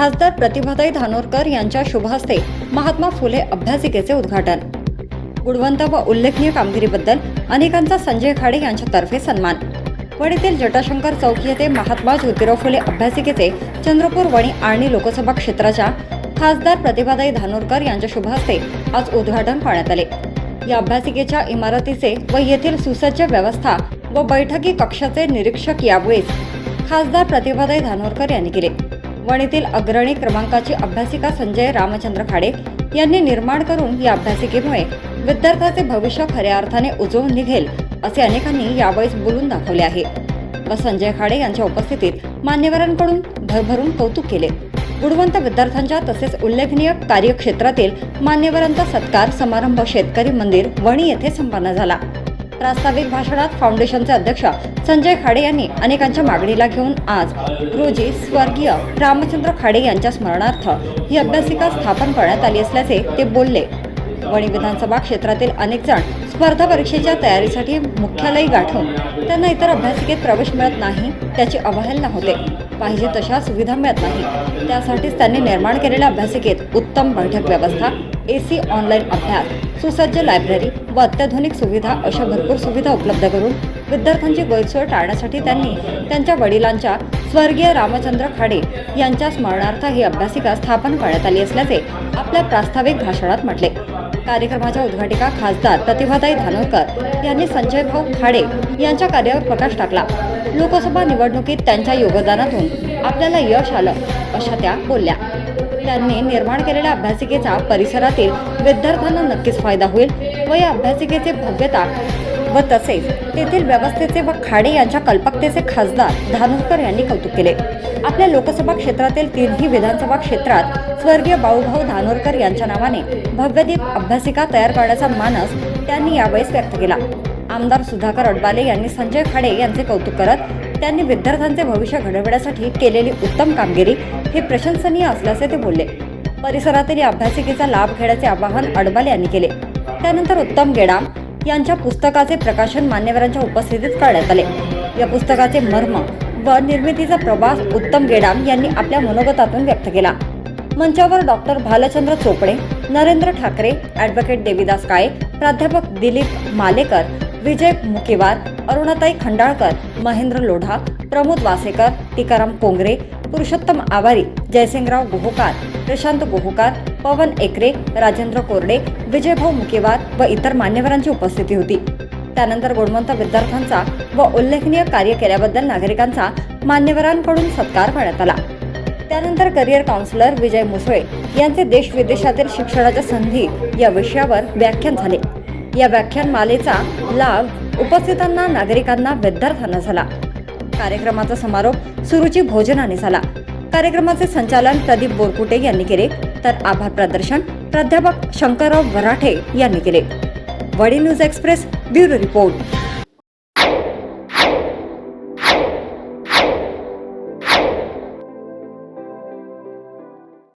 खासदार प्रतिभाताई धानोरकर यांच्या शुभहस्ते महात्मा फुले अभ्यासिकेचे उद्घाटन. गुणवंत व उल्लेखनीय कामगिरीबद्दल अनेकांचा संजय खाडे यांच्यातर्फे सन्मान. वणीतील जटाशंकर चौक येथे महात्मा ज्योतिराव फुले अभ्यासिकेचे चंद्रपूर वणी आणि लोकसभा क्षेत्राच्या खासदार प्रतिभाताई धानोरकर यांच्या शुभहस्ते आज उद्घाटन करण्यात आले. या अभ्यासिकेच्या इमारतीचे व येथील सुसज्ज व्यवस्था व बैठकी कक्षाचे निरीक्षक यावेळी खासदार प्रतिभाताई धानोरकर यांनी केले. वणीतील अग्रणी क्रमांकाची अभ्यासिका संजय रामचंद्र खाडे यांनी निर्माण करून या अभ्यासिकेमुळे विद्यार्थ्याचे भविष्य खऱ्या अर्थाने उजवून निघेल असे अनेकांनी यावेळेस बोलून दाखवले आहे. व संजय खाडे यांच्या उपस्थितीत मान्यवरांकडून भरभरून कौतुक केले. गुणवंत विद्यार्थ्यांच्या तसेच उल्लेखनीय कार्यक्षेत्रातील मान्यवरांचा सत्कार समारंभ शेतकरी मंदिर वणी येथे संपन्न झाला. प्रास्ताविक भाषणात फाउंडेशनचे अध्यक्ष संजय खाडे यांनी अनेकांच्या मागणीला घेऊन आज रोजी स्वर्गीय रामचंद्र खाडे यांच्या स्मरणार्थ ही अभ्यासिका स्थापन करण्यात आली असल्याचे ते बोलले. वणी विधानसभा क्षेत्रातील अनेक जण स्पर्धा परीक्षेच्या तयारीसाठी मुख्यालय गाठून त्यांना इतर अभ्यासिकेत प्रवेश मिळत नाही त्याची अवहेलना होते. पाहिजे तशा सुविधा मिळत नाही त्यासाठीच त्यांनी निर्माण केलेल्या अभ्यासिकेत उत्तम बैठक व्यवस्था ए सी ऑनलाईन अभ्यास सुसज्ज लायब्ररी व अत्याधुनिक सुविधा अशा भरपूर सुविधा उपलब्ध करून विद्यार्थ्यांची गैरसोय टाळण्यासाठी त्यांनी त्यांच्या वडिलांच्या स्वर्गीय रामचंद्र खाडे यांच्या स्मरणार्थ ही अभ्यासिका स्थापन करण्यात आली असल्याचे आपल्या प्रास्ताविक भाषणात म्हटले. कार्यक्रमाच्या उद्घाटिका खासदार प्रतिभाताई धानोरकर यांनी संजय भाऊ खाडे यांच्या कार्यावर प्रकाश टाकला. लोकसभा निवडणुकीत त्यांच्या योगदानातून आपल्याला यश आलं अशा त्या बोलल्या. त्यांनी निर्माण केलेल्या अभ्यासिकेचा परिसरातील विद्यार्थ्यांना नक्कीच फायदा होईल व या अभ्यासिकेचे भव्यता व तसेच तेथील व्यवस्थेचे व खाडे यांच्या कल्पकतेचे खासदार धानोरकर यांनी कौतुक केले. आपल्या लोकसभा क्षेत्रातील तीनही विधानसभा क्षेत्रात स्वर्गीय बाळूभाऊ धानोरकर यांच्या नावाने भव्यदीप अभ्यासिका तयार करण्याचा मानस त्यांनी यावेळेस व्यक्त केला. आमदार सुधाकर अडबाले यांनी संजय खाडे यांचे कौतुक करत त्यांनी विद्यार्थ्यांचे भविष्य घडविण्यासाठी केलेली उत्तम कामगिरी हे प्रशंसनीय असल्याचे ते बोलले. परिसरातील या अभ्यासिकेचा लाभ घेण्याचे आवाहन अडबाले यांनी केले. त्यानंतर उत्तम गेडाम यांच्या पुस्तकाचे प्रकाशन मान्यवरांच्या उपस्थितीत करण्यात आले. या पुस्तकाचे मर्म व निर्मितीचा प्रवास उत्तम गेडाम यांनी आपल्या मनोगतातून व्यक्त केला. मंचावर डॉक्टर भालचंद्र चोपडे नरेंद्र ठाकरे ॲडव्होकेट देविदास काळे प्राध्यापक दिलीप मालेकर विजय मुकेवार अरुणाताई खंडाळकर महेंद्र लोढा प्रमोद वासेकर टीकाराम पोंगरे पुरुषोत्तम आवारी जयसिंगराव गोहोकार प्रशांत गोहोकार पवन एकरे राजेंद्र कोरडे विजयभाऊ मुकेवार व इतर मान्यवरांची उपस्थिती होती. त्यानंतर गुणवंत विद्यार्थ्यांचा व उल्लेखनीय कार्य केल्याबद्दल नागरिकांचा मान्यवरांकडून सत्कार करण्यात आला. त्यानंतर करिअर काउन्सिलर विजय मुसळे यांचे देश विदेशातील शिक्षणाच्या संधी या विषयावर व्याख्यान झाले. या व्याख्यानमालेचा लाभ उपस्थितांना नागरिकांना विद्यार्थ्यांना झाला. कार्यक्रमाचा समारोप सुरुची भोजनाने झाला. कार्यक्रमाचे संचालन प्रदीप बोरकुटे यांनी केले. तर आभार प्रदर्शन प्राध्यापक शंकरराव वराठे यांनी केले. वडी न्यूज एक्सप्रेस ब्युरो रिपोर्ट.